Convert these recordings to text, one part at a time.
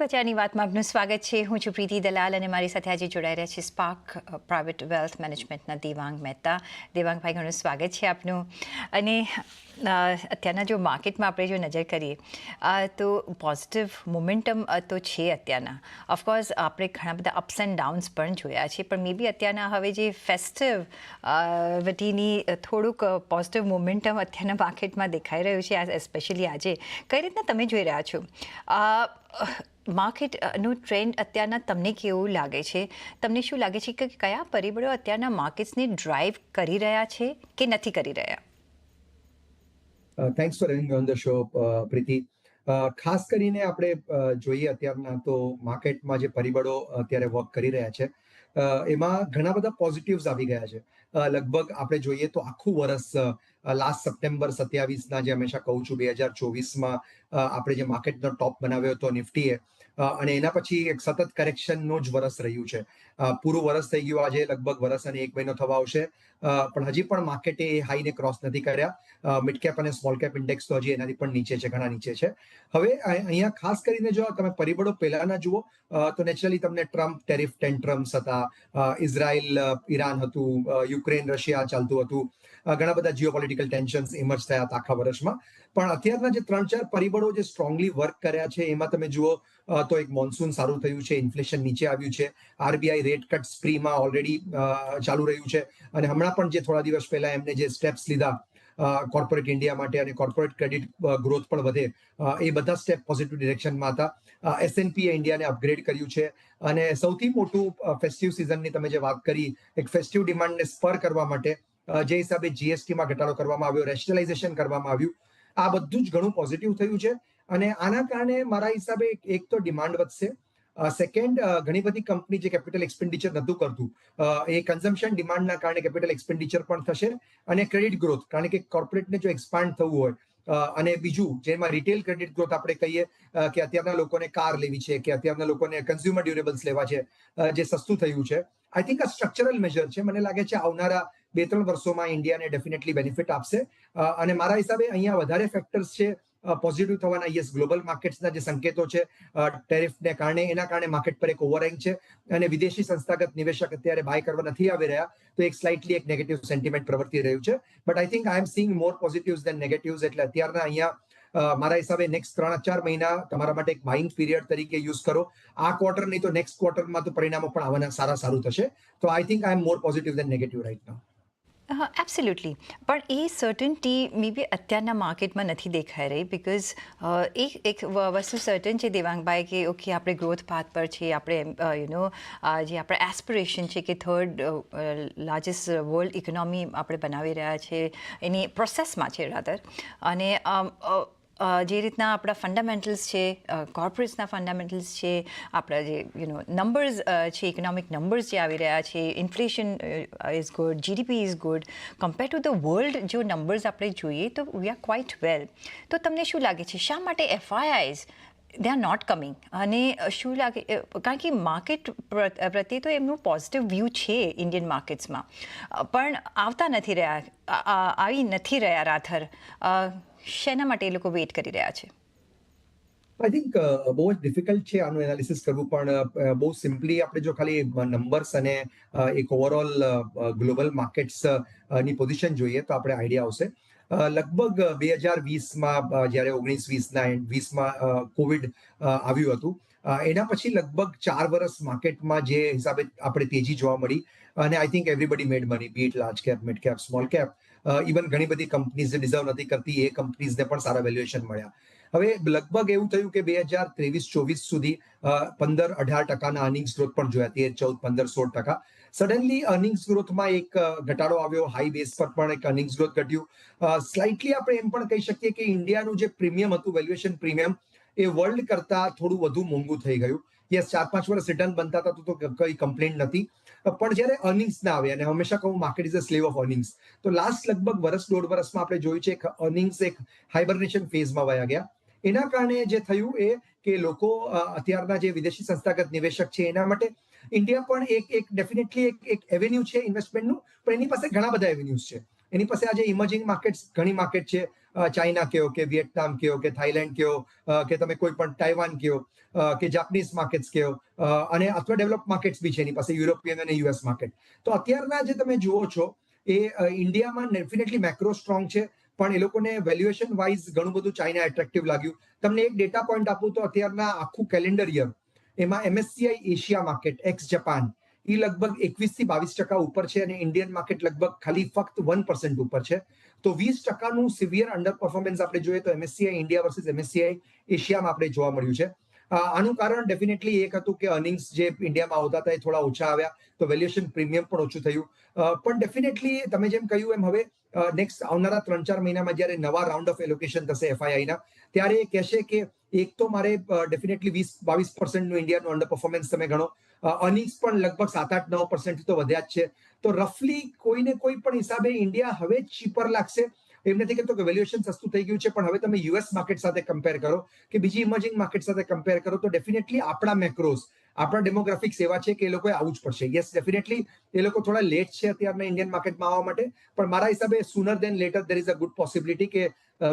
બચારની વાતમાં આપનું સ્વાગત છે. હું છું પ્રીતિ દલાલ અને મારી સાથે આજે જોડાઈ રહ્યા છે સ્પાર્ક પ્રાઇવેટ વેલ્થ મેનેજમેન્ટના દેવાંગ મહેતા. દેવાંગભાઈ ઘણું સ્વાગત છે આપનું. અને અત્યારના જો માર્કેટમાં આપણે જો નજર કરીએ તો પોઝિટિવ મોમેન્ટમ તો છે અત્યારના. ઓફકોર્સ આપણે ઘણા બધા અપ્સ એન્ડ ડાઉન્સ પણ જોયા છે, પણ મે બી અત્યારના હવે જે ફેસ્ટિવ વટીની થોડુંક પોઝિટિવ મોમેન્ટમ અત્યારના માર્કેટમાં દેખાઈ રહ્યું છે એસ્પેશિયલી આજે. કઈ રીતના તમે જોઈ રહ્યા છો? માર્કેટનું ટ્રેન્ડ અત્યારના તમને કેવું લાગે છે? તમને શું લાગે છે કે કયા પરિબળો અત્યારના માર્કેટ્સને ડ્રાઈવ કરી રહ્યા છે કે નથી કરી રહ્યા? Thanks for having on the show Preeti. ખાસ કરીને આપણે જોઈએ અત્યારના તો માર્કેટમાં જે પરિબળો અત્યારે વર્ક કરી રહ્યા છે એમાં ઘણા બધા પોઝિટિવ્સ આવી ગયા છે. લગભગ આપણે જોઈએ તો આખું વર્ષ લાસ્ટ સપ્ટેમ્બર સત્યાવીસના જે હંમેશા કહું છું, બે હજાર ચોવીસમાં આપણે જે માર્કેટનો ટોપ બનાવ્યો હતો નિફ્ટીએ અને એના પછી એક સતત કરેક્શનનું જ વરસ રહ્યું છે. પૂરું વરસ થઈ ગયું આજે, લગભગ વરસ અને એક મહિનો થવા આવશે. પણ હજી પણ માર્કેટે એ હાઈને ક્રોસ નથી કર્યા. મિડ કેપ અને સ્મોલ કેપ ઇન્ડેક્સ તો હજી એનાથી પણ નીચે છે, ઘણા નીચે છે. હવે અહીંયા ખાસ કરીને જો તમે પરિબળો પહેલાના જુઓ તો નેચરલી તમને ટ્રમ્પ ટેરિફ ટેન્ટ્રમ્સ હતા. ઇઝરાયલ ઈરાન હતું. યુક્રેન રશિયા ચાલતું હતું. ઘણા બધા જીઓપોલિટિકલ ટેન્શન્સ ઇમર્જ થયા હતા આખા વર્ષમાં. પણ અત્યારના જે ત્રણ ચાર પરિબળો જે સ્ટ્રોંગલી વર્ક કર્યા છે, એમાં તમે જુઓ તો એક મોન્સૂન સારું થયું છે ઇન્ફ્લેશન નીચે આવ્યું છે આરબીઆઈ રેટ કટ સ્પ્રીમાં ઓલરેડી ચાલુ રહ્યું છે. અને હમણાં પણ જે થોડા દિવસ પહેલા એમને જે સ્ટેપ્સ લીધા કોર્પોરેટ ઇન્ડિયા માટે અને કોર્પોરેટ ક્રેડિટ ગ્રોથ પણ વધે એ બધા સ્ટેપ પોઝિટિવ ડિરેક્શનમાં હતા. એસએનપીએ ઇન્ડિયાને અપગ્રેડ કર્યું છે. અને સૌથી મોટું ફેસ્ટિવ સિઝનની તમે જે વાત કરી, એક ફેસ્ટિવ ડિમાન્ડને સ્પર કરવા માટે જે હિસાબે જીએસટીમાં ઘટાડો કરવામાં આવ્યો રેશનલાઇઝેશન કરવામાં આવ્યું, આ બધું જ ઘણું પોઝિટિવ થયું છે. અને આના કારણે મારા હિસાબે એક- તો ડિમાન્ડ વધશે. સેકન્ડ ઘણી બધી કંપની જે કેપિટલ એક્સપેન્ડિચર નહોતું કરતું એ કન્ઝમ્પશન ડિમાન્ડના કારણે કેપિટલ એક્સપેન્ડિચર પણ થશે અને ક્રેડિટ ગ્રોથ કારણ કે કોર્પોરેટને જો એક્સપાન્ડ થવું હોય અને બીજું જેમાં રિટેલ ક્રેડિટ ગ્રોથ આપણે કહીએ કે અત્યારના લોકોને કાર લેવી છે, કે અત્યારના લોકોને કન્ઝ્યુમર ડ્યુરેબલ્સ લેવા છે જે સસ્તું થયું છે. આઈ થિંક આ સ્ટ્રક્ચરલ મેજર છે. મને લાગે છે આવનારા બે ત્રણ વર્ષોમાં ઇન્ડિયાને ડેફિનેટલી બેનિફિટ આપશે. અને મારા હિસાબે અહીંયા વધારે ફેક્ટર્સ છે પોઝિટિવ થવાના યસ ગ્લોબલ માર્કેટ્સના જે સંકેતો છે ટેરિફને કારણે, એના કારણે માર્કેટ પર એક ઓવરહેંગ છે. અને વિદેશી સંસ્થાગત નિવેશક અત્યારે બાય કરવા નથી આવી રહ્યા, તો એક સ્લાઇટલી એક નેગેટિવ સેન્ટિમેન્ટ પ્રવર્તી રહ્યું છે. But I think I am seeing more positives than negatives એટલે અત્યારના અહીંયા મારા હિસાબે નેક્સ્ટ ત્રણ ચાર મહિના તમારા માટે એક બાઇંગ પીરિયડ તરીકે યુઝ કરો. આ ક્વાર્ટર નહીં તો નેક્સ્ટ ક્વાર્ટરમાં તો પરિણામો પણ આવવાના સારા સારું થશે. તો I think I am more positive than negative right now absolutely પણ એ સર્ટન્ટી મે બી અત્યારના માર્કેટમાં નથી દેખાઈ રહી બિકોઝ એક એક વસ્તુ સર્ટન છે દેવાંગભાઈ કે ઓકે આપણે ગ્રોથ પાથ પર છે આપણે યુ નો જે આપણે એસ્પિરેશન છે કે થર્ડ લાર્જેસ્ટ વર્લ્ડ ઇકોનોમી આપણે બનાવી રહ્યા છે, એની પ્રોસેસમાં છે રાધર અને જે રીતના આપણા ફંડામેન્ટલ્સ છે કોર્પોરેટ્સના ફંડામેન્ટલ્સ છે, આપણા જે યુ નો નંબર્સ છે ઇકોનોમિક નંબર્સ જે આવી રહ્યા છે inflation is good GDP is good compare to the world જો નંબર્સ આપણે જોઈએ તો વી આર ક્વાઇટ વેલ તો તમને શું લાગે છે, શા માટે FIIs they are not coming અને શું લાગે કારણ કે માર્કેટ પ્રત્યે તો એમનું પોઝિટિવ વ્યૂ છે ઇન્ડિયન માર્કેટ્સમાં પણ આવતા નથી રહ્યા આવી નથી રહ્યા રાથર શેના માટે એ લોકો વેઇટ કરી રહ્યા છે? આઈ થિંક બહુ જ ડિફિકલ્ટ છે આનું એનાલિસિસ કરવું, પણ બહુ સિમ્પલી આપણે જો ખાલી નંબર્સ અને એક ઓવરઓલ ગ્લોબલ માર્કેટ્સની પોઝિશન જોઈએ તો આપણે આઈડિયા આવશે. લગભગ બે હજાર વીસમાં જ્યારે ઓગણીસ વીસના એન્ડ વીસમાં કોવિડ આવ્યું હતું એના પછી લગભગ ચાર વર્ષ માર્કેટમાં જે હિસાબે આપણે તેજી જોવા મળી અને I think everybody made money be it large cap, mid cap, small cap even ઘણી બધી કંપનીઝ ડિઝર્વ નથી કરતી, એ કંપનીઝને પણ સારા વેલ્યુએશન મળ્યા. હવે લગભગ એવું થયું કે બે હજાર ત્રેવીસ ચોવીસ સુધી પંદર અઢાર ટકાના અર્નિંગ ગ્રોથ પણ જોયા, તેર, ચૌદ, પંદર, સોળ ટકા. સડનલી અર્નિંગ્સ ગ્રોથમાં એક ઘટાડો આવ્યો. હાઈ બેઝ પર પણ એક અર્નિંગ્સ ગ્રોથ ઘટ્યું. સ્લાઇટલી આપણે એમ પણ કહી શકીએ કે ઇન્ડિયાનું જે પ્રીમિયમ હતું વેલ્યુએશન પ્રીમિયમ એ વર્લ્ડ કરતા થોડું વધુ મોંઘું થઈ ગયું. યસ ચાર પાંચ વર્ષ રિટર્ન બનતા હતા તો કઈ કમ્પ્લેન નથી. પણ જ્યારે અર્નિંગ્સ ના આવે, અને હંમેશા કહું market is a slave of earnings તો લાસ્ટ લગભગ વર્ષ દોઢ વર્ષમાં આપણે જોયું છે કે અર્નિંગ્સ એક હાઇબરનેશન ફેઝમાં વયા ગયા. એના કારણે જે થયું એ કે લોકો અત્યારના જે વિદેશી સંસ્થાગત નિવેશક છે, એના માટે ઇન્ડિયા પણ એક એક ડેફિનેટલી એક એક એવેન્યુ છે ઇન્વેસ્ટમેન્ટનું પણ એની પાસે ઘણા બધા એવેન્યુઝ છે. એની પાસે આજે ઇમર્જિંગ માર્કેટ્સ ઘણી માર્કેટ છે. ચાઇના કયો કે વિયેટનામ કયો કે થાઈલેન્ડ કયો કે તમે કોઈ પણ તાઇવાન કયો કે જાપાનીઝ માર્કેટ્સ કયો અને અથવા ડેવલપ માર્કેટ્સ બી છે એની પાસે યુરોપિયન અને યુએસ માર્કેટ તો અત્યારના જે તમે જુઓ છો, એ ઇન્ડિયામાં ડેફિનેટલી મેક્રો સ્ટ્રોંગ છે, પણ એ લોકોને વેલ્યુએશન વાઇઝ ઘણું બધું ચાઇના એટ્રેક્ટિવ લાગ્યું. તમને એક ડેટા પોઈન્ટ આપું તો અત્યારના આખું કેલેન્ડર યર એમાં MSCI Asia market ex Japan એ લગભગ એકવીસથી બાવીસ ટકા ઉપર છે અને ઇન્ડિયન માર્કેટ લગભગ ખાલી ફક્ત વન પર્સન્ટ ઉપર છે. તો વીસ ટકાનું સિવિયર અંડર પરફોર્મન્સ આપણે જોઈએ તો એમએસસીઆઈ ઇન્ડિયા વર્સિસ એમએસસીઆઈ એશિયામાં આપણે જોવા મળ્યું છે. આનું કારણ ડેફિનેટલી એક હતું કે અર્નિંગ્સ જે ઇન્ડિયામાં આવતા હતા એ થોડા ઓછા આવ્યા, તો વેલ્યુએશન પ્રીમિયમ પણ ઓછું થયું. પણ ડેફિનેટલી તમે જેમ કહ્યું એમ હવે નેક્સ્ટ આવનારા ત્રણ ચાર મહિનામાં જ્યારે નવા રાઉન્ડ ઓફ એલોકેશન થશે એફઆઈઆઈના ત્યારે એ કહેશે કે એક તો મારે ડેફિનેટલી વીસ, બાવીસ પર્સન્ટનું ઇન્ડિયાનું અંડર પરફોર્મન્સ તમે ગણો. અર્નિંગ્સ પણ લગભગ સાત આઠ નવ પર્સન્ટ તો વધ્યા જ છે. તો રફલી કોઈને કોઈ પણ હિસાબે ઇન્ડિયા હવે ચીપર લાગશે. એમ નથી કહેતો કે વેલ્યુએશન સસ્તું થઈ ગયું છે, પણ હવે તમે યુએસ માર્કેટ સાથે કમ્પેર કરો કે બીજી ઇમર્જિંગ માર્કેટ સાથે કમ્પેર કરો, તો ડેફિનેટલી આપણા મેક્રોસ આપણા ડેમોગ્રાફિક્સ એવા છે કે એ લોકોએ આવું જ પડશે. યસ ડેફિનેટલી એ લોકો થોડા લેટ છે અત્યારના ઇન્ડિયન માર્કેટમાં આવવા માટે, પણ મારા હિસાબે sooner than later there is a good possibility કે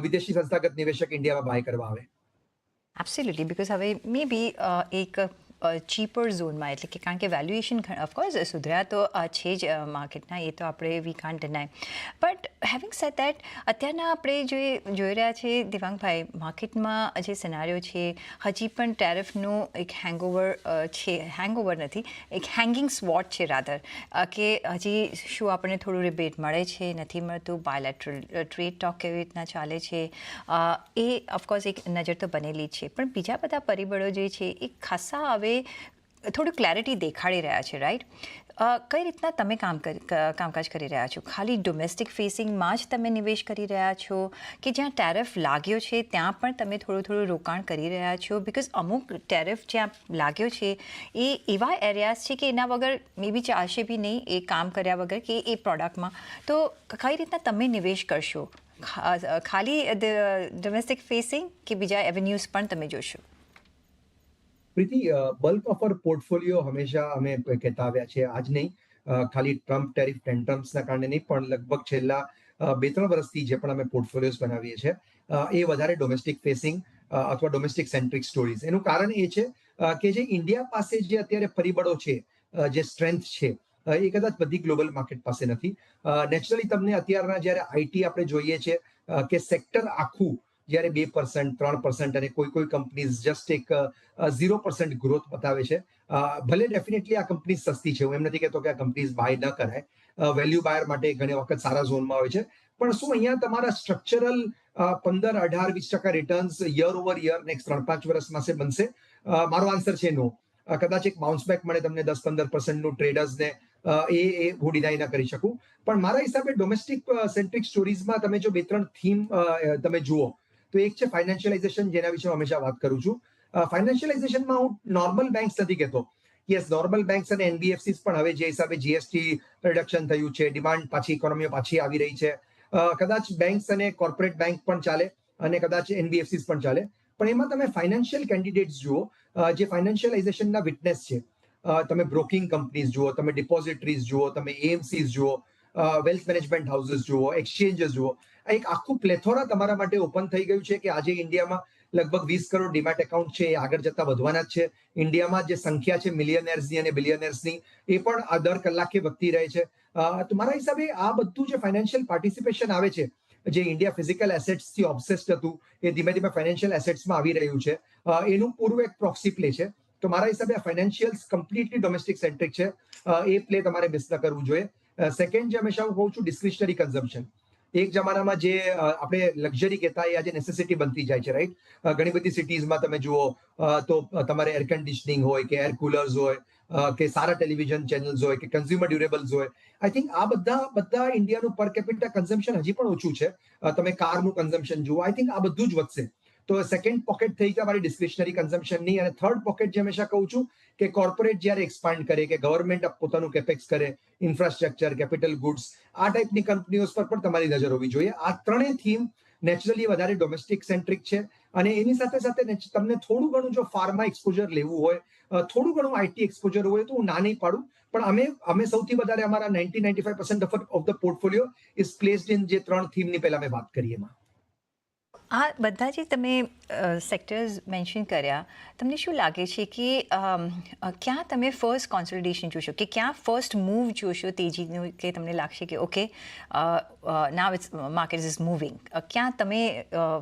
વિદેશી સંસ્થાગત નિવેશક ઇન્ડિયામાં બાય કરવા આવે. એબ્સોલ્યુટલી બિકોઝ હવે મે બી એક ચીપર ઝોનમાં એટલે કે કારણ કે વેલ્યુએશન ઓફકોર્સ સુધર્યા તો છે જ માર્કેટના એ તો આપણે we can't deny but having said that અત્યારના આપણે જે જોઈ રહ્યા છીએ દિવાંગભાઈ માર્કેટમાં જે સિનારીઓ છે, હજી પણ ટેરિફનું એક હેંગઓવર છે. હેંગઓવર નથી, એક હેંગિંગ સ્વોટ છે રાધર કે હજી શું આપણને થોડું રિબેટ મળે છે, નથી મળતું બાયલેટરલ ટ્રેડ ટોક કેવી રીતના ચાલે છે. એ ઓફકોર્સ એક નજર તો બનેલી જ છે. પણ બીજા બધા પરિબળો જે છે, એ ખાસા હવે થોડું ક્લેરિટી દેખાડી રહ્યા છે રાઈટ કઈ રીતના તમે કામ કામકાજ કરી રહ્યા છો? ખાલી ડોમેસ્ટિક ફેસિંગમાં જ તમે નિવેશ કરી રહ્યા છો? કે જ્યાં ટેરિફ લાગ્યો છે, ત્યાં પણ તમે થોડું થોડું રોકાણ કરી રહ્યા છો? બિકોઝ અમુક ટેરિફ જ્યાં લાગ્યો છે, એ એવા એરિયાઝ છે કે એના વગર મે બી ચાલશે બી નહીં, એ કામ કર્યા વગર કે એ પ્રોડક્ટમાં તો કઈ રીતના તમે નિવેશ કરશો? ખાલી ડોમેસ્ટિક ફેસિંગ કે બીજા એવેન્યુઝ પણ તમે જોશો? Preeti bulk of our portfolio હંમેશા અમે કહેતા આવ્યા છે આજ નહીં. ખાલી ટ્રમ્પ ટેરિફ ટેન્ટ્રમ્સના કારણે નહીં, પણ લગભગ છેલ્લા બે ત્રણ વર્ષથી જે પણ અમે પોર્ટફોલિયોઝ બનાવીએ છીએ એ વધારે ડોમેસ્ટિક ફેસિંગ અથવા ડોમેસ્ટિક સેન્ટ્રિક સ્ટોરીઝ એનું કારણ એ છે કે જે ઇન્ડિયા પાસે જે અત્યારે પરિબળો છે જે સ્ટ્રેન્થ છે એ કદાચ બધી ગ્લોબલ માર્કેટ પાસે નથી. નેચરલી તમને અત્યારના જ્યારે આઈટી આપણે જોઈએ છે કે સેક્ટર આખું જ્યારે બે પર્સન્ટ ત્રણ પર્સન્ટ અને કોઈ કોઈ કંપનીઝ જસ્ટ એક ઝીરો પર્સન્ટ ગ્રોથ બતાવે છે. ભલે ડેફિનેટલી આ કંપની સસ્તી છે. હું એમ નથી કહેતો કે આ કંપનીઝ બાય ન કરાય. વેલ્યુ બાયર માટે ઘણી વખત સારા ઝોનમાં હોય છે. પણ શું અહીંયા તમારા સ્ટ્રક્ચરલ પંદર, અઢાર, વીસ ટકા returns year over year next ત્રણ, પાંચ વર્ષમાં છે બનશે? મારો આન્સર છે નો કદાચ એક બાઉન્સ બેક મળે તમને દસ, પંદર પર્સન્ટનું ટ્રેડર્સને એ એ હું ડિનાઈ ના કરી શકું. પણ મારા હિસાબે ડોમેસ્ટિક સેન્ટ્રિક સ્ટોરીઝમાં તમે જો બે, ત્રણ થીમ તમે જુઓ તો એક છે ફાઇનાન્શિયલાઇઝેશન જેના વિશે હું હંમેશા વાત કરું છું. ફાઇનાન્શિયલાઇઝેશનમાં હું નોર્મલ બેંક્સ નથી કહેતો. યસ નોર્મલ બેંક્સ અને એનબીએફસીસ પણ હવે જે હિસાબે જીએસટી રિડક્શન થયું છે ડિમાન્ડ પાછી ઇકોનોમીઓ પાછી આવી રહી છે. કદાચ બેંક્સ અને કોર્પોરેટ બેંક પણ ચાલે અને કદાચ એનબીએફસીસ પણ ચાલે. પણ એમાં તમે ફાઇનાન્શિયલ કેન્ડિડેટ્સ જુઓ જે ફાઇનાન્શિયલાઇઝેશનના વિટનેસ છે. તમે બ્રોકિંગ કંપનીઝ જુઓ, તમે ડિપોઝિટરીઝ જુઓ, તમે એએમસીઝ જુઓ વેલ્થ મેનેજમેન્ટ હાઉસીસ જુઓ એક્સચેન્જીસ જુઓ એક આખું પ્લેથોરા તમારા માટે ઓપન થઈ ગયું છે કે આજે ઇન્ડિયામાં લગભગ વીસ કરોડ ડિમેટ એકાઉન્ટ છે, એ આગળ જતા વધવાના જ છે. ઇન્ડિયામાં જે સંખ્યા છે મિલિયનર્સની અને બિલિયનર્સની એ પણ આ દર કલાકે વધતી રહે છે. મારા હિસાબે આ બધું જે ફાઇનાન્શિયલ પાર્ટિસિપેશન આવે છે, જે ઇન્ડિયા ફિઝિકલ એસેટ્સથી ઓબ્સેસ્ડ હતું, એ ધીમે ધીમે ફાઇનાન્શિયલ એસેટ્સમાં આવી રહ્યું છે. એનું પૂર્વ એક પ્રોક્સી પ્લે છે. તો મારા હિસાબે આ ફાઇનાન્શિયલ્સ કમ્પ્લીટલી ડોમેસ્ટિક સેન્ટ્રિક છે. એ પ્લે તમારે મિસ ન કરવું જોઈએ. સેકન્ડ જે હંમેશા હું કહું છું ડિસ્ક્રિશનરી કન્ઝમ્પશન એક જમાનામાં જે આપણે લક્ઝરી કહેતા એ આજે નેસેસિટી બનતી જાય છે રાઈટ ઘણી બધી સિટીઝમાં તમે જુઓ તો તમારે એર કન્ડિશનિંગ હોય કે એર કુલર્સ હોય કે સારા ટેલિવિઝન ચેનલ્સ હોય કે કન્ઝ્યુમર ડ્યુરેબલ્સ હોય. આઈ થિંક આ બધા બધા ઇન્ડિયાનું પર કેપિટા કન્ઝમ્પશન હજી પણ ઓછું છે. તમે કારનું કન્ઝમ્પશન જુઓ આઈ થિંક આ બધું જ વધશે. તો સેકન્ડ પોકેટ થઈ ગયા મારી ડિસ્ક્રિશનરી કન્ઝમ્પશનની અને થર્ડ પોકેટ જે હંમેશા કહું છું કે કોર્પોરેટ જ્યારે એક્સપાન્ડ કરે કે ગવર્મેન્ટ પોતાનું કેપેક્સ કરે ઇન્ફ્રાસ્ટ્રક્ચર કેપિટલ ગુડ્સ આ ટાઈપની કંપનીઓ પર પણ તમારી નજર હોવી જોઈએ. આ ત્રણેય થીમ નેચરલી વધારે ડોમેસ્ટિક સેન્ટ્રિક છે અને એની સાથે સાથે તમને થોડું ઘણું જો ફાર્મા એક્સપોઝર લેવું હોય થોડું ઘણું આઈટી એક્સપોઝર હોય તો હું ના નહીં પાડું, પણ અમે અમે સૌથી વધારે અમારા ninety ninety five percent of the portfolio is placed in જે ત્રણ થીમની પહેલા મેં વાત કરી એમાં. આ બધા જે તમે સેક્ટર્સ મેન્શન કર્યા, તમને શું લાગે છે કે ક્યાં તમે ફર્સ્ટ કોન્સોલિડેશન જોશો? કે ક્યાં ફર્સ્ટ મૂવ જોશો તેજીનું કે તમને લાગશે કે okay now it's market is moving ક્યાં તમે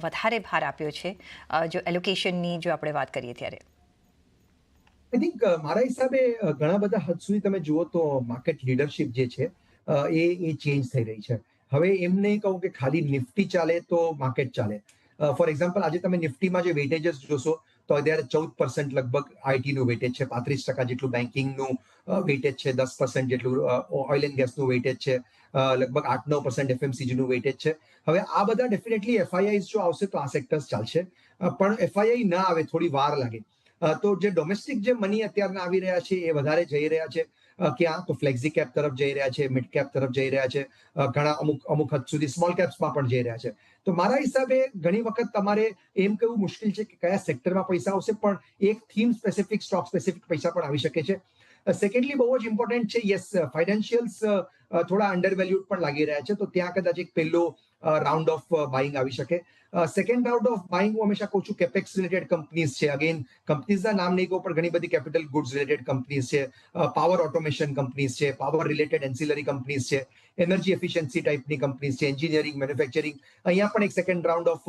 વધારે ભાર આપ્યો છે? જો એલોકેશનની જો આપણે વાત કરીએ ત્યારે. આઈ થિંક મારા હિસાબે ઘણા બધા હદ સુધી તમે જુઓ તો માર્કેટ લીડરશિપ જે છે એ એ ચેન્જ થઈ રહી છે. હવે એમ નહીં કહું કે ખાલી નિફ્ટી ચાલે તો માર્કેટ ચાલે. ફોર એક્ઝામ્પલ આજે તમે નિફ્ટીમાં જે વેટેજીસ જોશો, તો અત્યારે ચૌદ પર્સન્ટ લગભગ આઈટીનું વેટેજ છે, પાંત્રીસ ટકા જેટલું બેન્કિંગનું વેટેજ છે, દસ પર્સન્ટ જેટલું ઓઇલ એન્ડ ગેસનું વેટેજ છે લગભગ આઠ નવ પર્સન્ટ એફએમસીજીનું વેટેજ છે. હવે આ બધા ડેફિનેટલી એફઆઈઆઈ જો આવશે તો આ સેક્ટર્સ ચાલશે. પણ એફઆઈઆઈ ના આવે, થોડી વાર લાગે. તો જે ડોમેસ્ટિક જે મની અત્યારના આવી રહ્યા છે, એ વધારે જઈ રહ્યા છે. ક્યાં? તો ફ્લેક્ઝી કેપ તરફ જઈ રહ્યા છે, મિડ કેપ તરફ જઈ રહ્યા છે ઘણા અમુક અમુક હદ સુધી સ્મોલ કેપ્સમાં પણ જઈ રહ્યા છે. તો મારા હિસાબે ઘણી વખત તમારે એમ કહેવું મુશ્કેલ છે કે કયા સેક્ટરમાં પૈસા આવશે, પણ એક થીમ સ્પેસિફિક સ્ટોક સ્પેસિફિક પૈસા પણ આવી શકે છે. સેકન્ડલી બહુ જ ઇમ્પોર્ટન્ટ છે યસ ફાઇનાન્શિયલ્સ થોડા અંડર વેલ્યુડ પણ લાગી રહ્યા છે. તો ત્યાં કદાચ એક પહેલો રાઉન્ડ ઓફ બાઇંગ આવી શકે. સેકન્ડ રાઉન્ડ ઓફ બાઇંગ હું હંમેશા કહું છું કેપેક્સ રિલેટેડ કંપનીઝ છે. અગેન કંપનીઝના નામ નહીં કહું, પણ ઘણી બધી કેપિટલ ગુડ્સ રિલેટેડ કંપનીઝ છે. પાવર ઓટોમેશન કંપનીઝ છે પાવર રિલેટેડ એન્સિલરી કંપનીઝ છે એનર્જી એફિશિયન્સી ટાઈપની કંપનીઝ છે એન્જિનિયરિંગ મેન્યુફેક્ચરિંગ અહીંયા પણ એક સેકન્ડ રાઉન્ડ ઓફ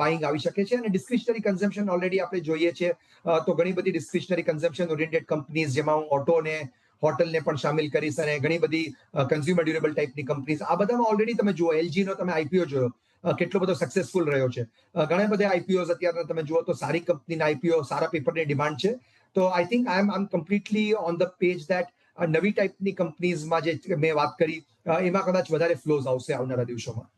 બાઇંગ આવી શકે છે. અને ડિસ્ક્રિશનરી કન્ઝમ્પશન ઓલરેડી આપણે જોઈએ છે. તો ઘણી બધી ડિસ્ક્રિશનરી કન્ઝમ્પશન ઓરિએન્ટેડ કંપનીઝ જેમાં હું ઓટોને હોટલને પણ સામેલ કરીશ અને ઘણી બધી કન્ઝ્યુમર ડ્યુરેબલ ટાઈપની કંપનીઝ આ બધામાં ઓલરેડી તમે જુઓ એલજી નો તમે આઈપીઓ જોયો કેટલો બધો સક્સેસફુલ રહ્યો છે. ઘણા બધા આઈપીઓ અત્યારે તમે જુઓ તો સારી કંપનીના આઈપીઓ સારા પેપરની ડિમાન્ડ છે. તો આઈ think I am am completely on the page that નવી ટાઈપની કંપનીઝમાં જે મેં વાત કરી એમાં કદાચ વધારે ફ્લોઝ આવશે આવનારા દિવસોમાં.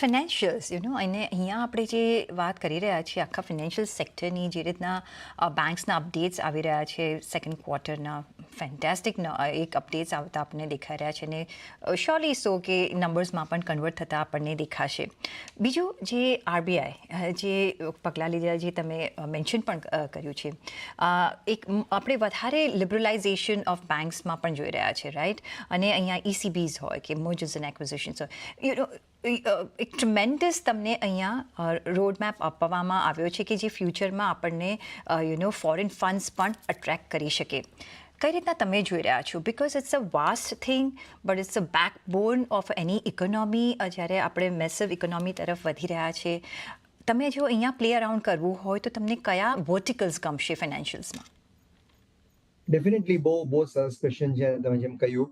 ફિનાન્શિયલ્સ યુ નો અને અહીંયા આપણે જે વાત કરી રહ્યા છીએ, આખા ફિનાન્શિયલ સેક્ટરની જે રીતના બેંક્સના અપડેટ્સ આવી રહ્યા છે સેકન્ડ ક્વાર્ટરના ફેન્ટેસ્ટિક એક અપડેટ્સ આવતા આપણને દેખાઈ રહ્યા છે અને શ્યોરલી સો કે નંબર્સમાં પણ કન્વર્ટ થતા આપણને દેખાશે. બીજું જે આરબીઆઈ જે પગલાં લીધા જે તમે મેન્શન પણ કર્યું છે એક આપણે વધારે લિબરલાઇઝેશન ઓફ બેંક્સમાં પણ જોઈ રહ્યા છે રાઈટ અને અહીંયા ઇસીબીઝ હોય કે મર્જર્સ એન્ડ એક્વિઝિશન્સ હોય યુ નો એક ટ્રમેન્ડસ તમને અહીંયા રોડ મેપ આપવામાં આવ્યો છે કે જે ફ્યુચરમાં આપણને યુ નો ફોરેન ફંડ્સ પણ અટ્રેક્ટ કરી શકે. કઈ રીતના તમે જોઈ રહ્યા છો? Because it's a vast thing but it's a backbone of any economy જ્યારે આપણે મેસિવ ઇકોનોમી તરફ વધી રહ્યા છે. તમે જો અહીંયા પ્લે અરાઉન્ડ કરવું હોય તો તમને કયા વર્ટિકલ્સ ગમશે ફાઇનાન્શિયલ્સમાં ડેફિનેટલી બહુ બહુ સરસ ક્વેશ્ચન છે તમે જેમ કહ્યું.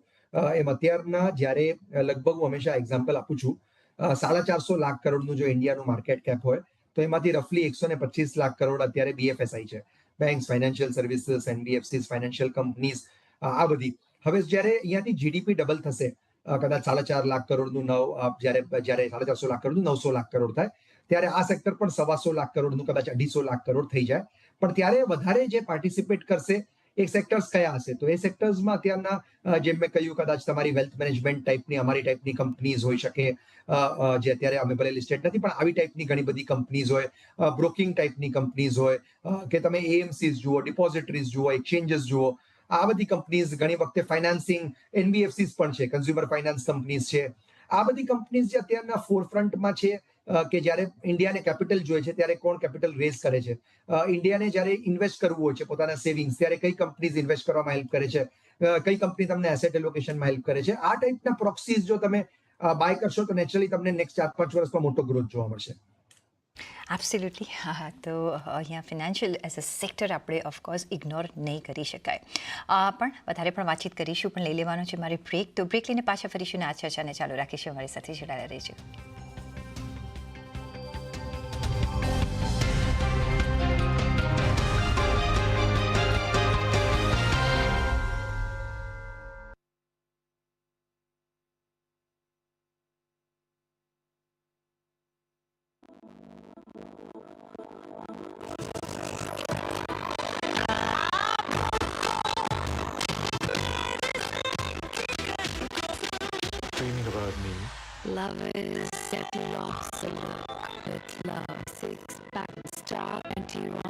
એમ અત્યારના જ્યારે લગભગ હું હંમેશા એક્ઝામ્પલ આપું છું. સાડા ચારસો લાખ કરોડનું જો ઇન્ડિયાનું માર્કેટ કેપ હોય, તો એમાંથી રફલી એકસો ને પચીસ લાખ કરોડ અત્યારે બીએફએસઆઈ છે. Banks financial services NBFCs financial companies આ બધી. હવે જ્યારે અહીંયાથી જીડીપી ડબલ થશે કદાચ સાડા ચાર લાખ કરોડનું નવ જ્યારે જ્યારે સાડા ચારસો લાખ કરોડનું નવસો લાખ કરોડ થાય, ત્યારે આ સેક્ટર પણ સવાસો લાખ કરોડનું, કદાચ અઢીસો લાખ કરોડ થઈ જાય. પણ ત્યારે વધારે જે પાર્ટિસિપેટ કરશે એ સેક્ટર્સ કયા હશે. તો એ સેક્ટર્સમાં અત્યારના જેમ મેં કહ્યું, કદાચ તમારી વેલ્થ મેનેજમેન્ટ ટાઈપની અમારી ટાઈપની કંપનીઝ હોઈ શકે. જે અત્યારે અમે ભલે લિસ્ટેડ નથી, પણ આવી ટાઈપની ઘણી બધી કંપનીઝ હોય. બ્રોકિંગ ટાઈપની કંપનીઝ હોય. કે તમે એએમસીઝ જુઓ ડિપોઝિટરીઝ જુઓ એક્સચેન્જીસ જુઓ. આ બધી કંપનીઝ ઘણી વખતે ફાઇનાન્સિંગ એનબીએફસીસ પણ છે કન્ઝ્યુમર ફાઇનાન્સ કંપનીઝ છે. આ બધી કંપનીઝ જે અત્યારના ફોરફ્રન્ટમાં છે કે જ્યારે ઇન્ડિયાને કેપિટલ જોઈએ છે, ત્યારે કોણ કેપિટલ રેઝ કરે છે? ઇન્ડિયાને જ્યારે ઇન્વેસ્ટ કરવું હોય છે, પોતાના સેવિંગ્સ ત્યારે કઈ કંપનીઝ ઇન્વેસ્ટ કરવામાં હેલ્પ કરે છે? કઈ કંપની તમને એસેટ એલોકેશનમાં હેલ્પ કરે છે? આ ટાઈપના પ્રોક્સીઝ જો તમે બાય કરશો, તો નેચરલી તમને નેક્સ્ટ ચાર, પાંચ વર્ષમાં મોટો ગ્રોથ જોવા મળશે. એબ્સોલ્યુટલી હા, તો અહીંયા ફિનાન્શિયલ એઝ અ સેક્ટર આપણે ઓફકોર્સ ઇગ્નોર નહીં કરી શકાય. પણ વધારે પણ વાતચીત કરીશું, પણ લઈ લેવાનો છે મારી બ્રેક તો બ્રેક લઈને પાછા ફરીશું ને આ ચર્ચાને ચાલુ રાખીશું. અમારી સાથે જોડાયેલા રહેજો. lovers get off the look but love six pack star and you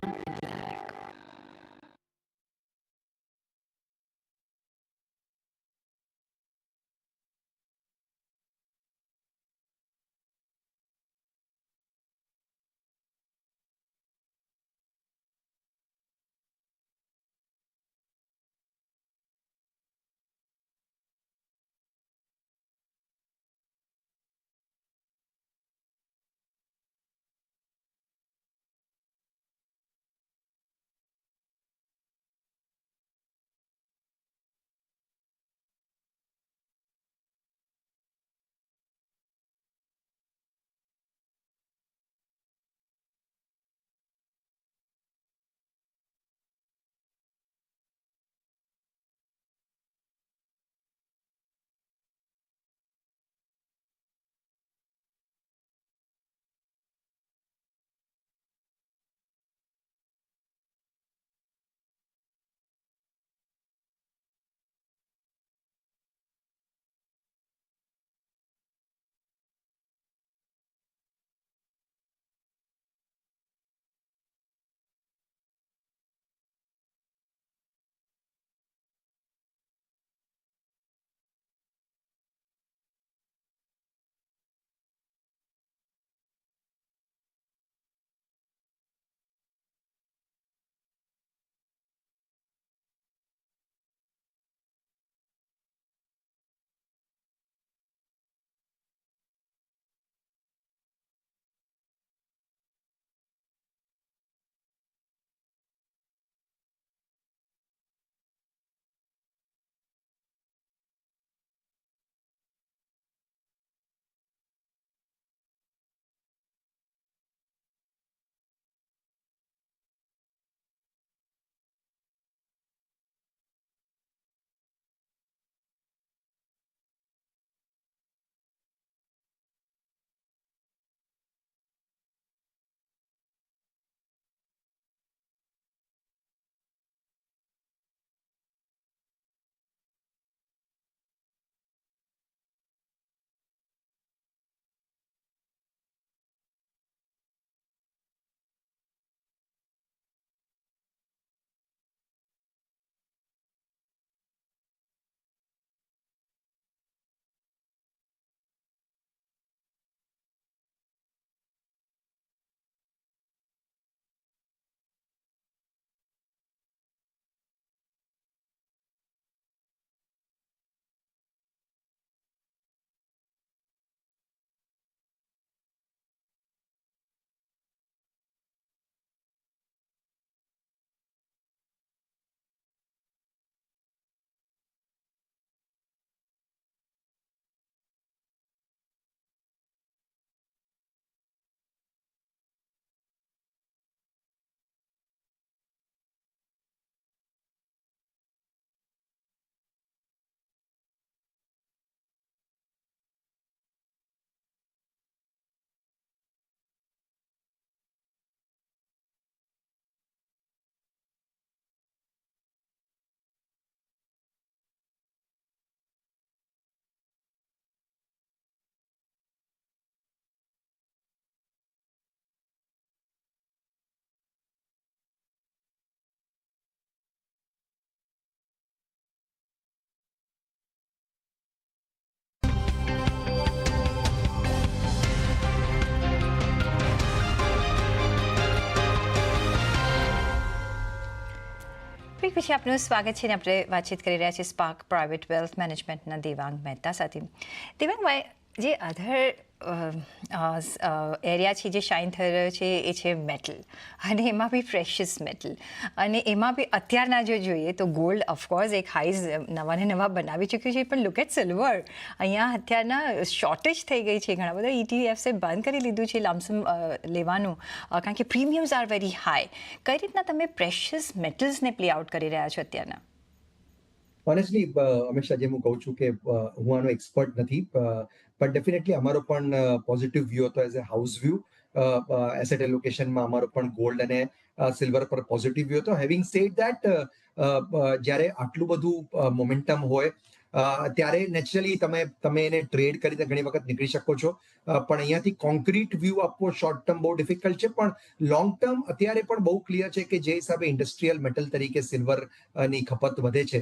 break પછી આપનું સ્વાગત છે ને આપણે વાતચીત કરી રહ્યા છીએ સ્પાર્ક પ્રાઇવેટ વેલ્થ મેનેજમેન્ટના દેવાંગ મહેતા સાથે. દેવાંગભાઈ જે અધર એરિયા છે જે શાઇન રહ્યો છે એ છે મેટલ. અને એમાં બી પ્રેશિયસ મેટલ. અને એમાં બી અત્યારના જો જોઈએ તો ગોલ્ડ ઓફકોર્સ એક હાઈઝ નવા ને નવા બનાવી ચૂક્યું છે, પણ લુક એટ સિલ્વર અહીંયા અત્યારના શોર્ટેજ થઈ ગઈ છે. ઘણા બધા ઇટીએફસે બંધ કરી લીધું છે લામસમ લેવાનું. કારણ કે પ્રીમિયમ્સ આર વેરી હાઈ કઈ રીતના તમે પ્રેશિયસ મેટલ્સને પ્લે આઉટ કરી રહ્યા છો અત્યારના? ઓનેસ્ટલી હંમેશા જેમ હું કહું છું કે હું આનો એક્સપર્ટ નથી. પણ ડેફિનેટલી અમારો પણ પોઝિટિવ વ્યૂ હતો as a house view asset એલોકેશનમાં અમારો પણ ગોલ્ડ અને સિલ્વર પર પોઝિટિવ વ્યૂ હતો. હેવિંગ સેડ દેટ જ્યારે આટલું બધું મોમેન્ટમ હોય ત્યારે નેચરલી તમે તમે એને ટ્રેડ કરીને ઘણી વખત નીકળી શકો છો. પણ અહીંયાથી કોન્ક્રીટ વ્યૂ આપવો શોર્ટ ટર્મ બહુ ડિફિકલ્ટ છે, પણ લોંગ ટર્મ અત્યારે પણ બહુ ક્લિયર છે કે જે હિસાબે ઇન્ડસ્ટ્રીયલ મેટલ તરીકે સિલ્વરની ખપત વધે છે.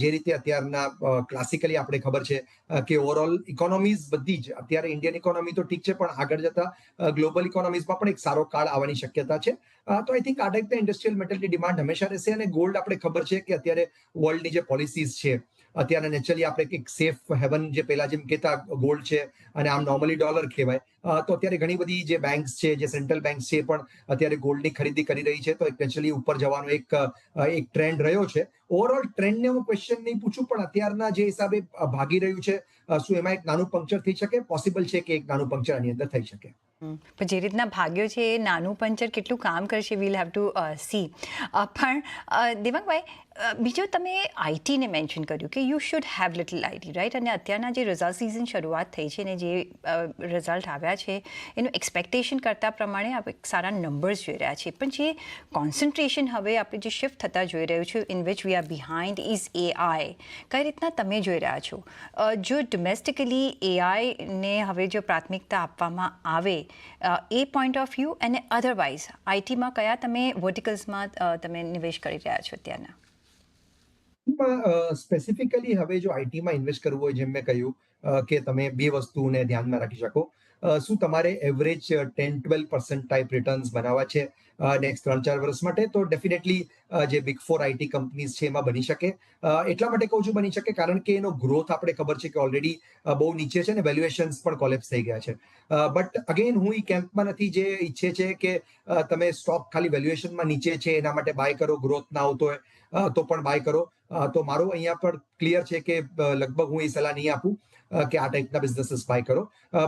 જે રીતે અત્યારના ક્લાસિકલી આપણે ખબર છે કે ઓવરઓલ ઇકોનોમીઝ બધી જ, અત્યારે ઇન્ડિયન ઇકોનોમી તો ઠીક છે, પણ આગળ જતા ગ્લોબલ ઇકોનોમીઝમાં પણ એક સારો કાળ આવવાની શક્યતા છે. તો આઈ થિંક આ ટાઈપના ઇન્ડસ્ટ્રીયલ મેટલની ડિમાન્ડ હંમેશા રહેશે અને ગોલ્ડ આપણે ખબર છે કે અત્યારે વર્લ્ડની જે પોલિસીઝ છે અત્યારે નેચરલી આપણે કંઈક સેફ હેવન જે પેલા જેમ કહેતા ગોલ્ડ છે અને આમ નોર્મલી ડોલર કહેવાય. તો અત્યારે ઘણી બધી જે બેંક્સ છે, જે સેન્ટ્રલ બેંક્સ છે પણ અત્યારે ગોલ્ડની ખરીદી કરી રહી છે. તો સ્પેશિયલી ઉપર જવાનો એક એક ટ્રેન્ડ રહ્યો છે. ઓવરઓલ ટ્રેન્ડને હું ક્વેશ્ચન નહીં પૂછું, પણ અત્યારના જે હિસાબે ભાગી રહ્યું છે શું એમાં એક નાનું પંક્ચર થઈ શકે? પોસિબલ છે કે એક નાનું પંક્ચર આની અંદર થઈ શકે? પણ જે રીતના ભાગ્યો છે એ નાનું પંચર કેટલું કામ કરશે વીલ હેવ ટુ સી પણ દેવાંગભાઈ બીજું તમે આઈટીને મેન્શન કર્યું કે you should have little IT right અને અત્યારના જે રિઝલ્ટ સિઝન શરૂઆત થઈ છે ને જે રિઝલ્ટ આવ્યા છે. એનું એક્સપેક્ટેશન કરતા પ્રમાણે આપણે સારા નંબર્સ જોઈ રહ્યા છીએ પણ જે કોન્સન્ટ્રેશન હવે આપણે જે શિફ્ટ થતા જોઈ રહ્યું છે in which we are behind is AI કઈ રીતના તમે જોઈ રહ્યા છો? જો ડોમેસ્ટિકલી એઆઈને હવે જો પ્રાથમિકતા આપવામાં આવે એ પોઈન્ટ ઓફ વ્યૂ અને અધરવાઇઝ આઈટીમાં કયા તમે વર્ટિકલ્સમાં તમે નિવેશ કરી રહ્યા છો ત્યાંના? સ્પેસિફિકલી હવે જો આઈટીમાં ઇન્વેસ્ટ કરવું હોય, જેમ મેં કહ્યું કે તમે બે વસ્તુને ધ્યાનમાં રાખી શકો. શું તમારે average ten twelve percent type returns બનાવવા છે નેક્સ્ટ ત્રણ ચાર વર્ષ માટે? તો ડેફિનેટલી જે બિગ ફોર આઈટી કંપનીઝ છે એમાં બની શકે. એટલા માટે કહું છું બની શકે કારણ કે એનો ગ્રોથ આપણે ખબર છે કે ઓલરેડી બહુ નીચે છે ને વેલ્યુએશન્સ પણ કોલેપ્સ થઈ ગયા છે. બટ અગેન હું એ કેમ્પમાં નથી જે ઈચ્છે છે કે તમે સ્ટોક ખાલી વેલ્યુએશનમાં નીચે છે, એના માટે બાય કરો ગ્રોથ ના આવતો હોય તો પણ બાય કરો. તો મારો અહીંયા પર ક્લિયર છે કે લગભગ હું એ સલાહ નહીં આપું. કે આ ટાઈપના બિઝનેસીસ બાય કરો.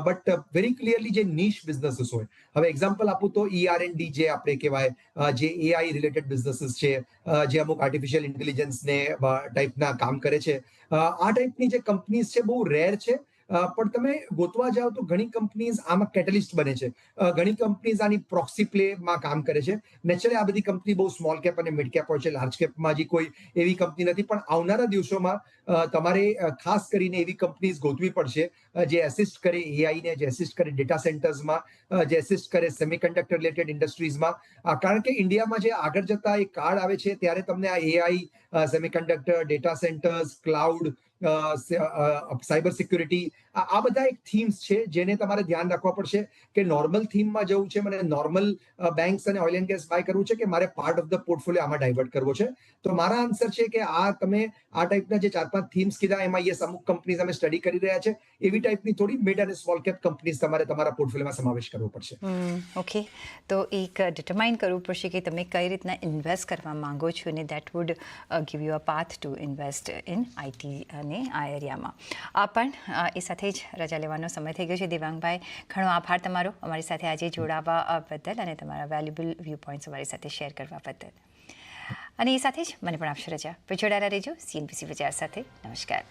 બટ વેરી ક્લિયરલી જે નીશ બિઝનેસીસ હોય. હવે એક્ઝામ્પલ આપું તો ઈઆર આર એન ડી જે આપણે કહેવાય જે એઆઈ રિલેટેડ બિઝનેસીસ છે જે અમુક આર્ટિફિશિયલ ઇન્ટેલિજન્સને ટાઈપના કામ કરે છે. આ ટાઈપની જે કંપનીઝ છે બહુ રેર છે. પણ તમે ગોતવા જાઓ તો ઘણી કંપનીઝ આમાં કેટલિસ્ટ બને છે. ઘણી કંપનીઝ આની પ્રોક્સી પ્લેમાં કામ કરે છે. નેચરલી આ બધી કંપની બહુ સ્મોલ કેપ અને મિડ કેપ હોય છે. લાર્જ કેપમાં હજી કોઈ એવી કંપની નથી. પણ આવનારા દિવસોમાં તમારે ખાસ કરીને એવી કંપનીઝ ગોતવી પડશે જે એસિસ્ટ કરે એઆઈ ને, જે એસિસ્ટ કરે ડેટા સેન્ટર્સમાં જે એસિસ્ટ કરે સેમિકન્ડક્ટર રિલેટેડ ઇન્ડસ્ટ્રીઝમાં કારણ કે ઇન્ડિયામાં જે આગળ જતા એક કાળ આવે છે, ત્યારે તમને આ AI semiconductor data centres cloud cyber security આ બધા એક થીમ્સ છે જેને તમારે ધ્યાન રાખવા પડશે કે નોર્મલ થીમમાં જવું છે મને નોર્મલ બેંક્સ અને ઓઇલ એન્ડ ગેસ બાય કરવું છે કે મારે પાર્ટ ઓફ ધ પોર્ટફોલિયો આમાં ડાયવર્ટ કરવો છે? તો મારા આન્સર છે કે આ તમે આ ટાઈપના જે ચાર પાંચ થીમ્સ કીધા એમાં યસ, અમુક કંપનીઝ અમે સ્ટડી કરી રહ્યા છે. એવી ટાઈપની થોડી મિડ અને સ્મોલ કેપ કંપનીઝ તમારે તમારા પોર્ટફોલિયોમાં સમાવેશ કરવો પડશે. ઓકે. તો એક ડિટરમાઇન કરવું પડશે કે તમે કઈ રીતના ઇન્વેસ્ટ કરવા માંગો છો અને that would give you a path to invest in IT અને આ એરિયામાં. આ પણ એ સાથે જ રજા લેવાનો સમય થઈ ગયો છે. દેવાંગભાઈ, ઘણો આભાર તમારો અમારી સાથે આજે જોડાવા બદલ અને તમારા વેલ્યુબલ વ્યૂ પોઈન્ટ્સ અમારી સાથે શેર કરવા બદલ. અને એ સાથે જ મને પણ આપશો રજા. જોડાયેલા રહેજો. સીએનબીસી વિચાર સાથે. નમસ્કાર.